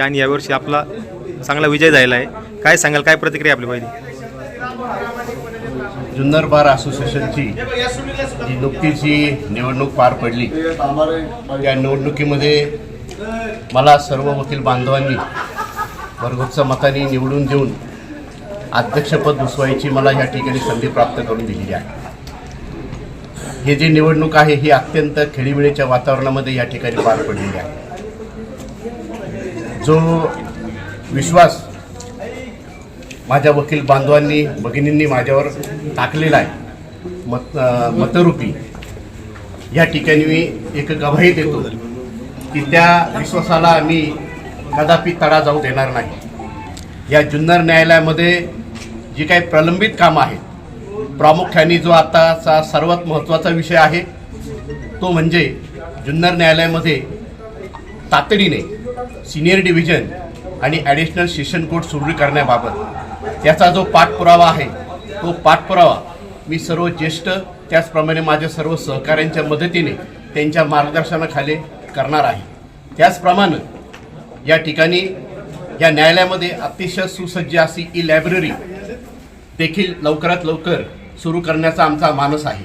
आणि यावर्षी आपला चांगला विजय झालेला आहे. काय सांगाल काय प्रतिक्रिया आपली पाहिजे जुन्नर बार असोसिएशनची जी नुकतीच ही निवडणूक पार पडली त्या निवडणुकीमध्ये मला सर्व वकील बांधवांनी भरघोसच्या मताने निवडून देऊन अध्यक्षपद घुसवायची मला या ठिकाणी संधी प्राप्त करून दिलेली आहे. हे जे निवडणूक आहे ही अत्यंत खेळीमेळीच्या वातावरणामध्ये या ठिकाणी पार पडलेली आहे. जो विश्वास माझ्या वकील बांधवांनी भगिनींनी माझ्यावर टाकलेला आहे मत मतरूपी या ठिकाणी मी एक गवाही देतो की त्या विश्वासाला आम्ही कदापि तडा जाऊ देणार नाही. या जुन्नर न्यायालयामध्ये जी काही प्रलंबित कामं आहेत प्रामुख्याने जो आताचा सर्वात महत्त्वाचा विषय आहे तो म्हणजे जुन्नर न्यायालयामध्ये तातडीने सिनियर डिव्हिजन आणि ॲडिशनल सेशन कोर्ट सुरू करण्याबाबत याचा जो पाठपुरावा आहे तो पाठपुरावा मी सर्व ज्येष्ठ त्याचप्रमाणे माझ्या सर्व सहकाऱ्यांच्या मदतीने त्यांच्या मार्गदर्शनाखाली करणार आहे. त्याचप्रमाणे या ठिकाणी या न्यायालयामध्ये अतिशय सुसज्ज अशी ई लायब्ररी देखील लवकरात लवकर सुरू करण्याचा आमचा मानस आहे.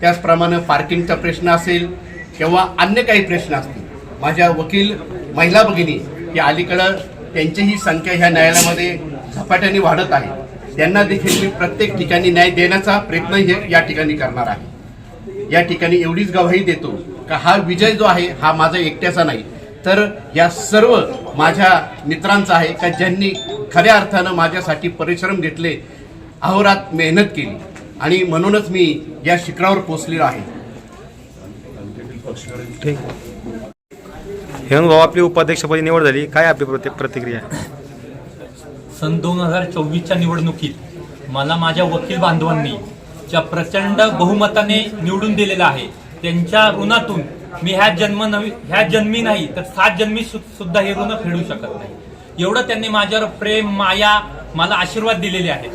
त्याचप्रमाणे पार्किंगचा प्रश्न असेल किंवा अन्य काही प्रश्न असतील माझ्या वकील महिला भगिनी या अलीकडं त्यांचीही संख्या ह्या न्यायालयामध्ये झपाट्याने वाढत आहे. त्यांना देखील मी प्रत्येक ठिकाणी न्याय देण्याचा प्रयत्न हे या ठिकाणी करणार आहे. या ठिकाणी एवढीच गवाही देतो का हा विजय जो आहे हा माझा एकट्याचा नाही. तर या सर्व माझ्या मित्रांचा आहे का ज्यांनी खऱ्या अर्थानं माझ्यासाठी परिश्रम घेतले अहोरात मेहनत केली. आणि म्हणूनच मी या शिखरावर पोचलेलो आहे. ठीक. हेमंत भाऊ आपली उपाध्यक्षपदी निवड झाली. काय आपली प्रति प्रतिक्रिया? सन दोन हजार चोवीसच्या निवडणुकीत मला माझ्या वकील बांधवांनी ज्या प्रचंड बहुमताने निवडून दिलेलं आहे त्यांच्या ऋणातून मी ह्या जन्म नवी ह्या जन्मी नाही तर सात जन्मी सु- सुद्धा हे ऋण फेडू शकत नाही. एवढं त्यांनी माझ्यावर प्रेम माया मला आशीर्वाद दिलेले आहेत.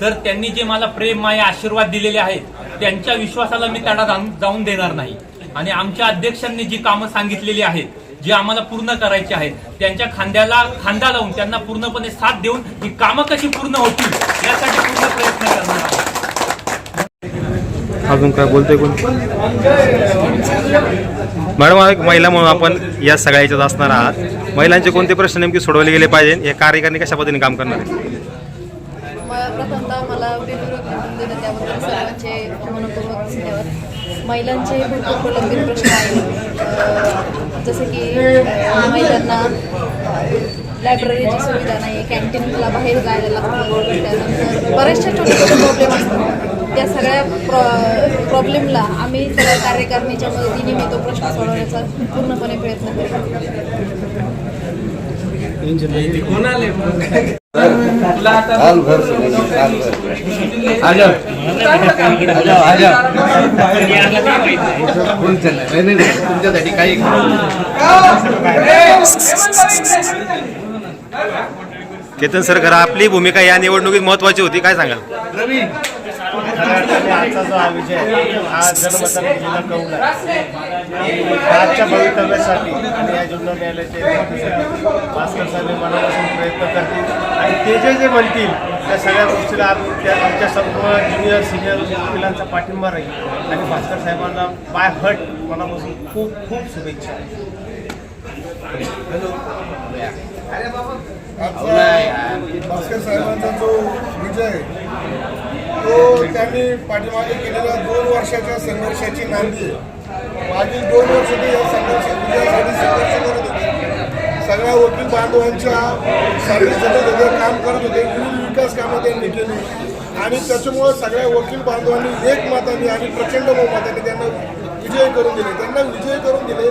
तर त्यांनी जे मला प्रेम माया आशीर्वाद दिलेले आहेत त्यांच्या विश्वासाला मी तडा जाऊन- जाऊन देणार नाही. आणि आमच्या अध्यक्षांनी जी कामं सांगितलेली आहेत जी आम्हाला पूर्ण करायची आहेत त्यांच्या खांद्याला खांदा लावून त्यांना पूर्णपणे साथ देऊन ही कामं कशी पूर्ण होतील यासाठी पूर्ण प्रयत्न करणार आहोत. अजून काय बोलतोय कोण? मॅडम एक महिला म्हणून आपण या सगळ्याच्यात असणार आहात. महिलांचे कोणते प्रश्न नेमके सोडवले गेले पाहिजे? या कार्यकारणी कशा पद्धतीने काम करणार आहे? म- प्रथमतः मला बिनविरोध निवडून देणं त्याबद्दल सर्वांचे मनपूर्वक धन्यवाद महिलांचे भरपूर प्रलंबित प्रश्न आहेत. जसं की महिलांना लायब्ररीची सुविधा नाही कॅन्टीनला बाहेर जायला लागतं त्यानंतर बऱ्याचशा छोटे छोटे प्रॉब्लेम असतात. त्या सगळ्या प्रॉ प्रॉब्लेमला आम्ही सगळ्या कार्यकारिणीच्या मदतीने मी तो प्रश्न सोडवण्याचा पूर्णपणे प्रयत्न करतो तुमच्यासाठी काही केतन सर खरं आपली भूमिका या निवडणुकीत महत्वाची होती. काय सांगाल? आजचा जो हा विजय आहे, हा जनमताने दिलेला कौल आहे. आणि आजच्या भवितव्यासाठी आणि या जुन्नर न्यायालयाच्या यशस्वीसाठी भास्कर साहेब हे मनापासून प्रयत्न करतील आणि ते जे जे म्हणतील त्या सगळ्या गोष्टीला आम- त्या आमच्या सर्व ज्युनियर सिनियर वकिलांचा पाठिंबा राहील. आणि भास्कर साहेबांना बाय हट मनापासून खूप खूप शुभेच्छा. भास्कर साहेबांचा जो विजय आहे, तो त्यांनी पाठीमागे केलेल्या दोन वर्षाच्या संघर्षाची नांदी आहे. मागील दोन वर्ष ते या संघर्ष विजयासाठी संघर्ष करत होते. सगळ्या वकील बांधवांच्या सर्व्हिससाठी ते काम करत होते. विविध विकास कामं त्यांनी केली. आणि त्याच्यामुळं सगळ्या वकील बांधवांनी एक मताने आणि प्रचंड बहुमताने त्यांना विजय करून दिले. त्यांना विजय करून दिले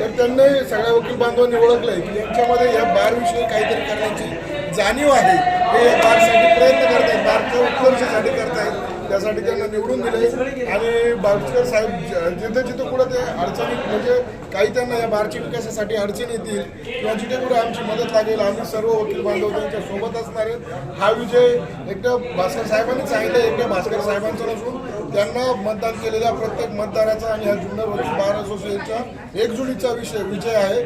तर त्यांनी सगळ्या वकील बांधवांनी ओळखलंय की यांच्यामध्ये या बारविषयी काहीतरी करण्याची जाणीव आहे. ते या बारसाठी प्रयत्न करतायत बारच्या उत्कर्षासाठी करतायत. त्यासाठी त्यांना निवडून दिले आणि भास्कर साहेब जिथं जिथं कुठं ते अडचणी म्हणजे काही त्यांना या बारच्या विकासासाठी अडचणी येतील किंवा जिथे कुठे आमची मदत लागेल आम्ही सर्व वकील बांधव त्यांच्यासोबत असणार आहेत. हा विजय एकदा भास्कर साहेबांनी सांगितलं एकदा भास्कर साहेबांचा नसून त्यांना मतदान केलेल्या प्रत्येक मतदाराचा आणि ह्या जुन्नर वकील बार असोसिएशनचा एकजुटीचा विषय विजय आहे.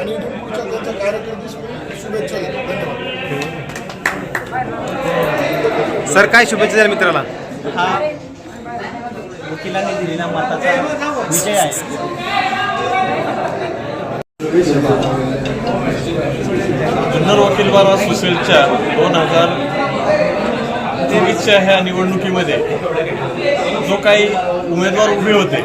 आणि इथून पुढच्या त्यांच्या कार्यकर्ते शुभेच्छा देतो. धन्यवाद. सर काय शुभेच्छा द्याल मित्राला? हा. वकिलांनी दिलेला मताचा विजय आहे. जुन्नर वकील बार असोसिएशनच्या दोन हजार तेवीसच्या ह्या निवडणुकीमध्ये जो काही उमेदवार उभे होते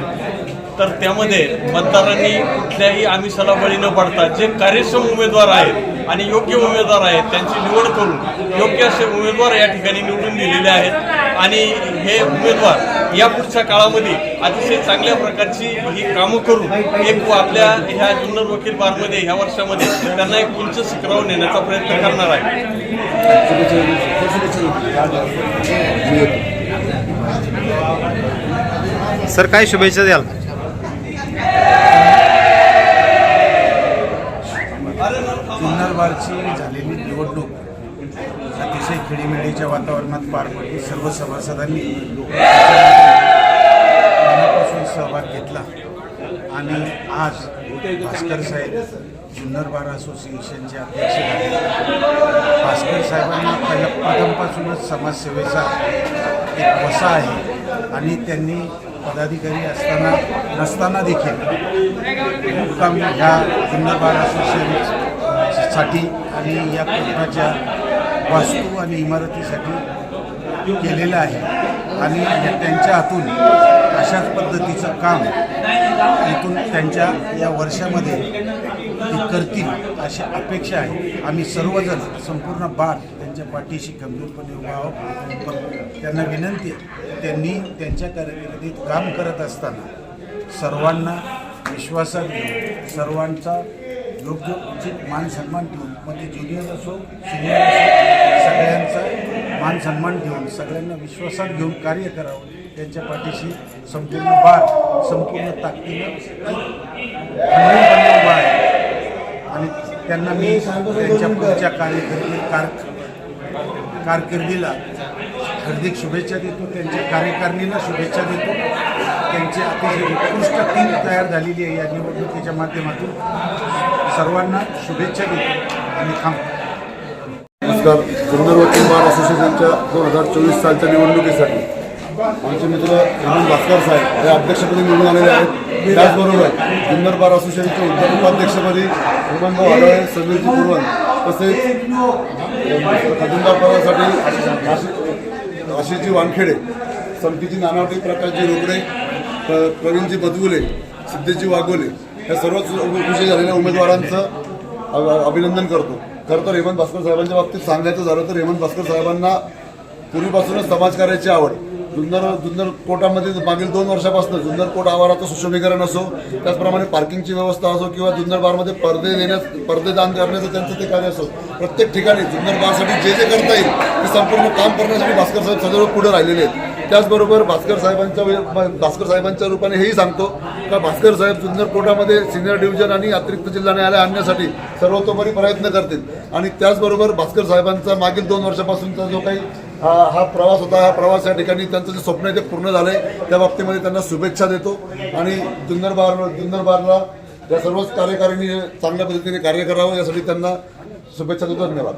तर त्यामध्ये मतदारांनी कुठल्याही आमिषाला बळी न पडता जे कार्यक्षम उमेदवार आहेत आणि योग्य उमेदवार आहेत त्यांची निवड करून योग्य असे उमेदवार या ठिकाणी निवडून दिलेले आहेत. आणि हे उमेदवार या पुढच्या काळामध्ये अतिशय चांगल्या प्रकारची ही कामं करून एक आपल्या ह्या जुन्नर वकील बारमध्ये ह्या वर्षामध्ये त्यांना एक उंच शिखरावर नेण्याचा प्रयत्न करणार आहे. सर काय शुभेच्छा द्याल? जुन्नर झालेली निवडणूक अतिशय खेळीमेळीच्या वातावरणात पार पडली. सर्व सभासदांनी मनापासून सहभाग घेतला. आणि आज भास्कर साहेब जुन्नर बार असोसिएशनचे अध्यक्ष झाले. भास्कर साहेबांना पहिल्या प्रथमपासूनच समाजसेवेचा एक वसा आहे. आणि त्यांनी पदाधिकारी असताना नसताना देखील मुक्काम ह्या जुन्नर बार असोसिएशन साठी आणि या कोर्टाच्या वास्तू आणि इमारतीसाठी केलेलं आहे. आणि हे त्यांच्या हातून अशाच पद्धतीचं काम इथून त्यांच्या या वर्षामध्ये ते करतील अशी अपेक्षा आहे. आम्ही सर्वजण संपूर्ण बार त्यांच्या पाठीशी गंभीरपणे उभा आहोत. पण त्यांना विनंती आहे त्यांनी त्यांच्या कारकिर्दीत काम करत असताना सर्वांना विश्वासात घेऊन सर्वांचा योग्य उचित मान सन्मान ठेवून मग ते ज्युनियर असो सिनियर असो सगळ्यांचा मान सन्मान ठेवून सगळ्यांना विश्वासात घेऊन कार्य करावं त्यांच्या पाठीशी संपूर्ण बाळ संपूर्ण ताकदीनं बाळ आणि त्यांना मी त्यांच्या पुढच्या कार्यकिर्दी कार कारकिर्दीला हार्दिक शुभेच्छा देतो त्यांच्या कार्यकारिणीला शुभेच्छा देतो. त्यांची अतिशय उत्कृष्ट टीम तयार झालेली आहे या निवडणुकीच्या माध्यमातून. सर्वांना शुभेच्छा देतो आणि थांबतो नमस्कार. पुनर्वती बार असोसिएशनच्या दोन हजार चोवीस सालच्या निवडणुकीसाठी आमचे मित्र हेमंत भास्कर साहेब हे अध्यक्षपदी निवडून आलेले आहेत. त्याचबरोबर जुन्नर बार असोसिएशनच्या उद्योग उपाध्यक्षपदी हेमंतभाऊ आढळे समीरजी पुरवण तसेच खजुनदार पदासाठी आशिषजी वानखेडे समतीजी नानावटी प्रकाशजी रोकडे प्रवीणजी बदगुले सिद्धेशजी वाघोले या सर्वच विषय झालेल्या उमेदवारांचं अभिनंदन करतो. खरं तर हेमंत भास्कर साहेबांच्या बाबतीत सांगायचं झालं तर हेमंत भास्कर साहेबांना पूर्वीपासूनच समाजकार्याची आवड. जुन्नर जुन्नर कोटामध्ये मागील दोन वर्षापासून जुन्नर कोट आवाराचं सुशोभीकरण असो त्याचप्रमाणे पार्किंगची व्यवस्था असो किंवा जुन्नर बारमध्ये पडदे देण्यास पडदे दान करण्याचं त्यांचं ते कार्य असो प्रत्येक ठिकाणी जुन्नर बारसाठी जे जे करता येईल ते संपूर्ण काम करण्यासाठी भास्कर साहेब सदैव पुढे राहिलेले आहेत. त्याचबरोबर भास्कर साहेबांच्या भास्कर साहेबांच्या रूपाने हेही सांगतो का भास्कर साहेब जुन्नर कोर्टामध्ये सिनियर डिव्हिजन आणि अतिरिक्त जिल्हा न्यायालय आणण्यासाठी सर्वतोपरी प्रयत्न करतील. आणि त्याचबरोबर भास्कर साहेबांचा मागील दोन वर्षापासूनचा जो काही हा हा प्रवास होता हा प्रवास या ठिकाणी त्यांचं जे स्वप्न आहे ते पूर्ण झालंय. त्या बाबतीमध्ये त्यांना शुभेच्छा देतो. आणि जुन्नर बार जुन्नर बारला या सर्वच कार्यकारिणी चांगल्या पद्धतीने कार्य करावं यासाठी त्यांना शुभेच्छा देतो. धन्यवाद.